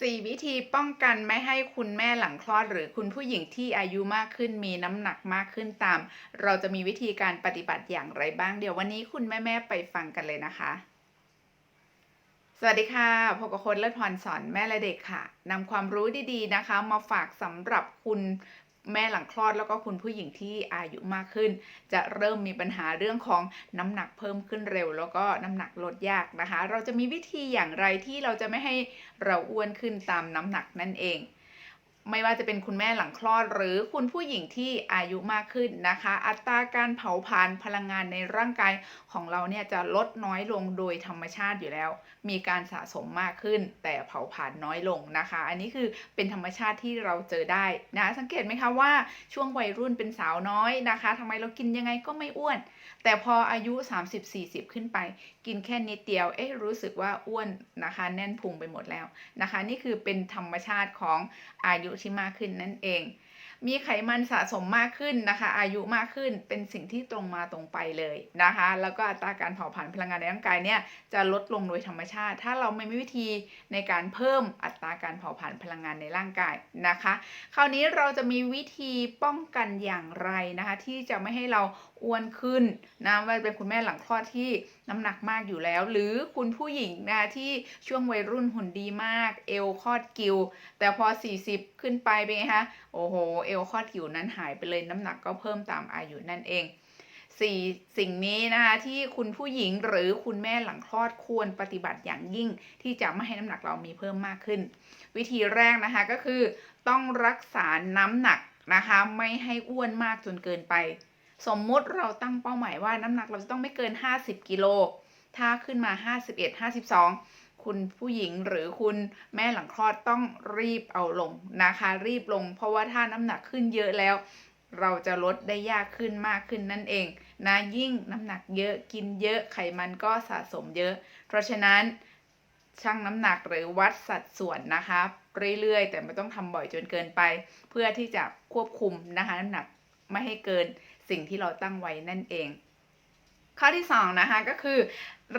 สี่วิธีป้องกันไม่ให้คุณแม่หลังคลอด หรือคุณผู้หญิงที่อายุมากขึ้นมีน้ำหนักมากขึ้นตาม เราจะมีวิธีการปฏิบัติอย่างไรบ้างเดี๋ยววันนี้คุณแม่ๆไปฟังกันเลยนะคะ สวัสดีค่ะพบกับคนเลิศพรสอนแม่และเด็กค่ะนำความรู้ดีๆนะคะ มาฝากสำหรับคุณ แม่หลังคลอดแล้วก็คุณผู้หญิงที่อายุมากขึ้น จะเริ่มมีปัญหาเรื่องของน้ำหนักเพิ่มขึ้นเร็ว แล้วก็น้ำหนักลดยากนะคะ เราจะมีวิธีอย่างไรที่เราจะไม่ให้เราอ้วนขึ้นตามน้ำหนักนั่นเอง ไม่ว่าจะเป็นคุณแม่หลังคลอด หรือคุณผู้หญิงที่อายุมากขึ้นนะคะ อัตราการเผาผลาญพลังงานในร่างกายของเราเนี่ยจะลดน้อยลงโดยธรรมชาติอยู่แล้ว มีการสะสมมากขึ้น แต่เผาผลาญน้อยลงนะคะ อันนี้คือเป็นธรรมชาติที่เราเจอได้นะสังเกตไหมคะว่าช่วงวัยรุ่นเป็นสาวน้อยนะคะทำไมเรากินยังไงก็ไม่อ้วน แต่พออายุ 30-40 ขึ้นไป กินแค่นิดเดียวเอ๊ะรู้สึกว่าอ้วนนะคะ แน่นพุงไปหมดแล้วนะคะ นี่คือเป็นธรรมชาติของอายุชิมากขึ้นนั่นเอง มีไขมันสะสมมากขึ้นนะคะ อายุมากขึ้นเป็นสิ่งที่ตรงมาตรงไปเลยนะคะ แล้วก็อัตราการเผาผลาญพลังงานในร่างกายเนี่ยจะลดลงโดยธรรมชาติ ถ้าเราไม่มีวิธีในการเพิ่มอัตราการเผาผลาญพลังงานในร่างกายนะคะ คราวนี้เราจะมีวิธีป้องกันอย่างไรนะคะ ที่จะไม่ให้เราอ้วนขึ้นนะว่าเป็นคุณแม่หลังคลอดที่น้ำหนักมากอยู่แล้ว หรือคุณผู้หญิงนะที่ช่วงวัยรุ่นหุ่นดีมาก เอวคลอดกิว แต่พอ 40 ขึ้นไปเป็นไงคะโอ้โหเเอวคลอดกิวนั้นหายไปเลยน้ำหนักก็เพิ่มตามอายุนั่นเองสี่สิ่งนี้นะคะที่คุณผู้หญิงหรือคุณแม่หลังคลอดควรปฏิบัติอย่างยิ่ง ที่จะไม่ให้น้ำหนักเรามีเพิ่มมากขึ้น วิธีแรกนะคะก็คือ ต้องรักษาน้ำหนักนะคะไม่ให้อ้วนมากจนเกินไป สมมุติเราตั้งเป้าหมายว่าน้ำหนักเราจะต้องไม่เกิน 50 กิโลถ้าขึ้นมา 51 52 คุณผู้หญิงหรือคุณแม่หลังคลอดต้องรีบเอาลงนะคะ รีบลง เพราะว่าถ้าน้ำหนักขึ้นเยอะแล้ว เราจะลดได้ยากขึ้นมากขึ้นนั่นเองนะยิ่งน้ำหนักเยอะกินเยอะไขมันก็สะสมเยอะ เพราะฉะนั้นชั่งน้ำหนักหรือวัดสัดส่วนนะคะเรื่อยๆ แต่ไม่ต้องทำบ่อยจนเกินไป เพื่อที่จะควบคุมนะคะน้ำหนักไม่ให้เกินสิ่งที่เราตั้งไว้นั่นเอง ข้อที่สองนะคะก็คือ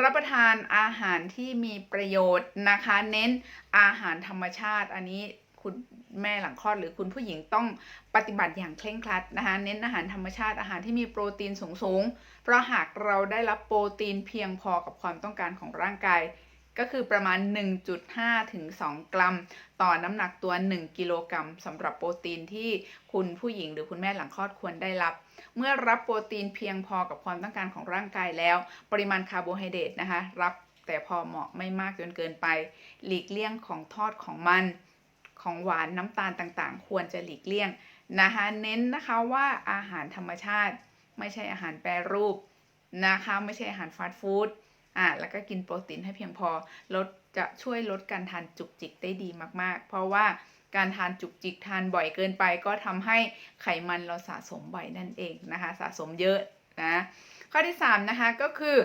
รับประทานอาหารที่มีประโยชน์นะคะ เน้นอาหารธรรมชาติ อันนี้คุณแม่หลังคลอดหรือคุณผู้หญิงต้องปฏิบัติอย่างเคร่งครัดนะคะ เน้นอาหารธรรมชาติอาหารที่มีโปรตีนสูงๆเพราะหากเราได้รับโปรตีนเพียงพอกับความต้องการของร่างกาย ก็คือประมาณ 1.5 ถึง 2 กรัม ต่อน้ำหนักตัว 1 กิโลกรัมสำหรับโปรตีนที่คุณผู้หญิงหรือคุณแม่หลังคลอดควรได้รับ เมื่อรับโปรตีนเพียงพอกับความต้องการของร่างกายแล้ว ปริมาณคาร์โบไฮเดรตนะคะ รับแต่พอเหมาะไม่มากจนเกินไป หลีกเลี่ยงของทอดของมัน ของหวานน้ำตาลต่างๆ ควรจะหลีกเลี่ยงนะคะเน้นนะคะว่าอาหารธรรมชาติ ไม่ใช่อาหารแปรรูปนะคะ ไม่ใช่อาหารฟาสต์ฟู้ด อะแล้วก็กินโปรตีนให้เพียงพอลดจะช่วยลดการทานจุกจิกได้ดีมาก ๆ เพราะว่าการทานจุกจิกทานบ่อยเกินไป ก็ทำให้ไขมันเราสะสมบ่อยนั่นเองนะคะ สะสมเยอะนะข้อที่3นะคะก็คือ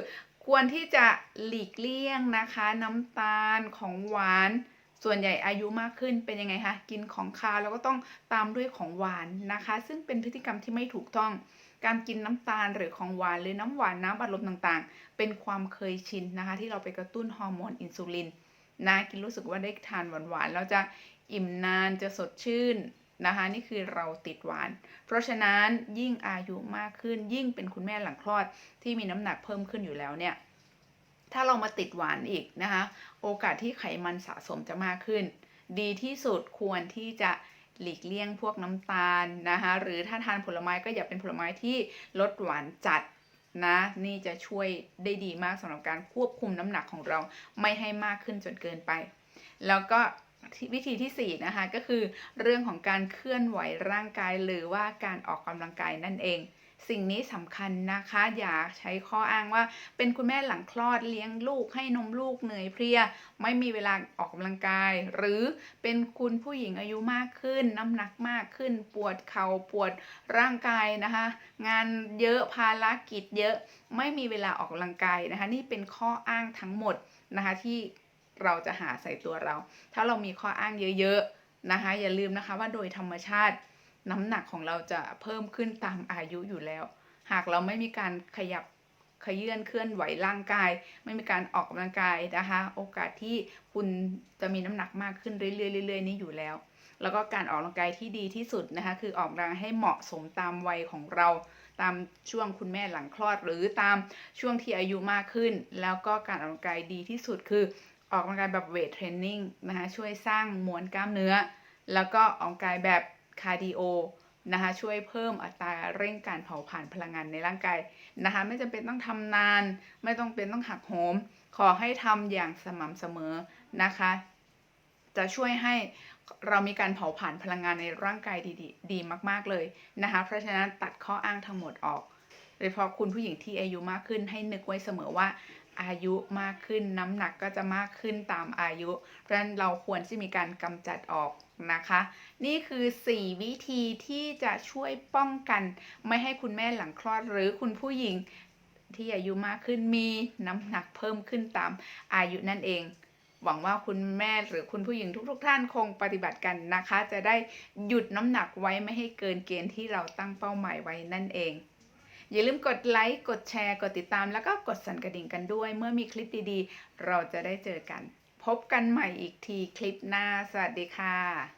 ควรที่จะหลีกเลี่ยงนะคะ น้ำตาลของหวาน ส่วนใหญ่อายุมากขึ้นเป็นยังไงคะกินของคาวแล้วก็ต้องตามด้วยของหวานนะคะ ซึ่งเป็นพฤติกรรมที่ไม่ถูกต้อง การกินน้ำตาลหรือของหวานหรือน้ำหวานน้ำอัดลมต่างๆ เป็นความเคยชินนะคะ ที่เราไปกระตุ้นฮอร์โมนอินซูลินนะกินรู้สึกว่าได้ทานหวานๆแล้วจะอิ่มนานจะสดชื่นนะคะนี่คือเราติดหวาน เพราะฉะนั้นยิ่งอายุมากขึ้นยิ่งเป็นคุณแม่หลังคลอดที่มีน้ำหนักเพิ่มขึ้นอยู่แล้วเนี่ย ถ้าเรามาติดหวานอีกนะคะ โอกาสที่ไขมันสะสมจะมากขึ้น ดีที่สุดควรที่จะหลีกเลี่ยงพวกน้ำตาลนะคะหรือถ้าทานผลไม้ก็อย่าเป็นผลไม้ที่ลดหวานจัดนะนี่จะช่วยได้ดีมากสำหรับการควบคุมน้ำหนักของเราไม่ให้มากขึ้นจนเกินไป แล้วก็วิธีที่ 4 นะคะ ก็คือเรื่องของการเคลื่อนไหวร่างกายหรือว่าการออกกำลังกายนั่นเอง สิ่งนี้สำคัญนะคะ อย่าใช้ข้ออ้างว่า เป็นคุณแม่หลังคลอดเลี้ยงลูกให้นมลูกเหนื่อยเพลีย ไม่มีเวลาออกกำลังกาย หรือเป็นคุณผู้หญิงอายุมากขึ้น น้ำหนักมากขึ้น ปวดเขา่าปวดร่างกายนะคะ งานเยอะภารกิจเยอะไม่มีเวลาออกกำลังกายนะคะ นี่เป็นข้ออ้างทั้งหมดนะคะที่เราจะหาใส่ตัวเรา ถ้าเรามีข้ออ้างเยอะๆนะคะ อย่าลืมนะคะว่าโดยธรรมชาติ น้ำหนักของเราจะเพิ่มขึ้นตามอายุอยู่แล้ว หากเราไม่มีการขยับขยื่นเคลื่อนไหวร่างกาย ไม่มีการออกกำลังกายนะคะ โอกาสที่คุณจะมีน้ำหนักมากขึ้นเรื่อยๆๆนี่อยู่แล้ว แล้วก็การออกกำลังกายที่ดีที่สุดนะคะ คือออกกำลังให้เหมาะสมตามวัยของเรา ตามช่วงคุณแม่หลังคลอด หรือตามช่วงที่อายุมากขึ้น แล้วก็การออกกำลังกายดีที่สุดคือออกกำลังกายแบบเวทเทรนนิ่งนะคะช่วยสร้างมวลกล้ามเนื้อ แล้วก็ออกกำลังกายแบบ คาร์ดิโอนะคะช่วยเพิ่มอัตราเร่งการเผาผลาญพลังงานในร่างกายนะคะไม่จำเป็นต้องทำนาน ไม่ต้องเป็นต้องหักโหม ขอให้ทำอย่างสม่ำเสมอนะคะ จะช่วยให้เรามีการเผาผลาญพลังงานในร่างกายดีดีดีมาก ๆเลยนะคะเพราะฉะนั้นตัดข้ออ้างทั้งหมดออกโดยเฉพาะคุณผู้หญิงที่อายุมากขึ้นให้นึกไว้เสมอว่าอายุมากขึ้นน้ำหนักก็จะมากขึ้นตามอายุ เพราะฉะนั้นเราควรที่มีการกำจัดออก นะคะ นี่คือ 4 วิธีที่จะช่วยป้องกัน ไม่ให้คุณแม่หลังคลอดหรือคุณผู้หญิงที่อายุมากขึ้นมีน้ำหนักเพิ่มขึ้นตามอายุนั่นเอง หวังว่าคุณแม่หรือคุณผู้หญิงทุก ๆ ท่านคงปฏิบัติกันนะคะ จะได้หยุดน้ำหนักไว้ไม่ให้เกินเกณฑ์ที่เราตั้งเป้าหมายไว้นั่นเอง อย่าลืมกดไลค์ กดแชร์ กดติดตาม แล้วก็กดสั่นกระดิ่งกันด้วย เมื่อมีคลิปดีๆ เราจะได้เจอกัน พบกันใหม่อีกทีคลิปหน้า สวัสดีค่ะ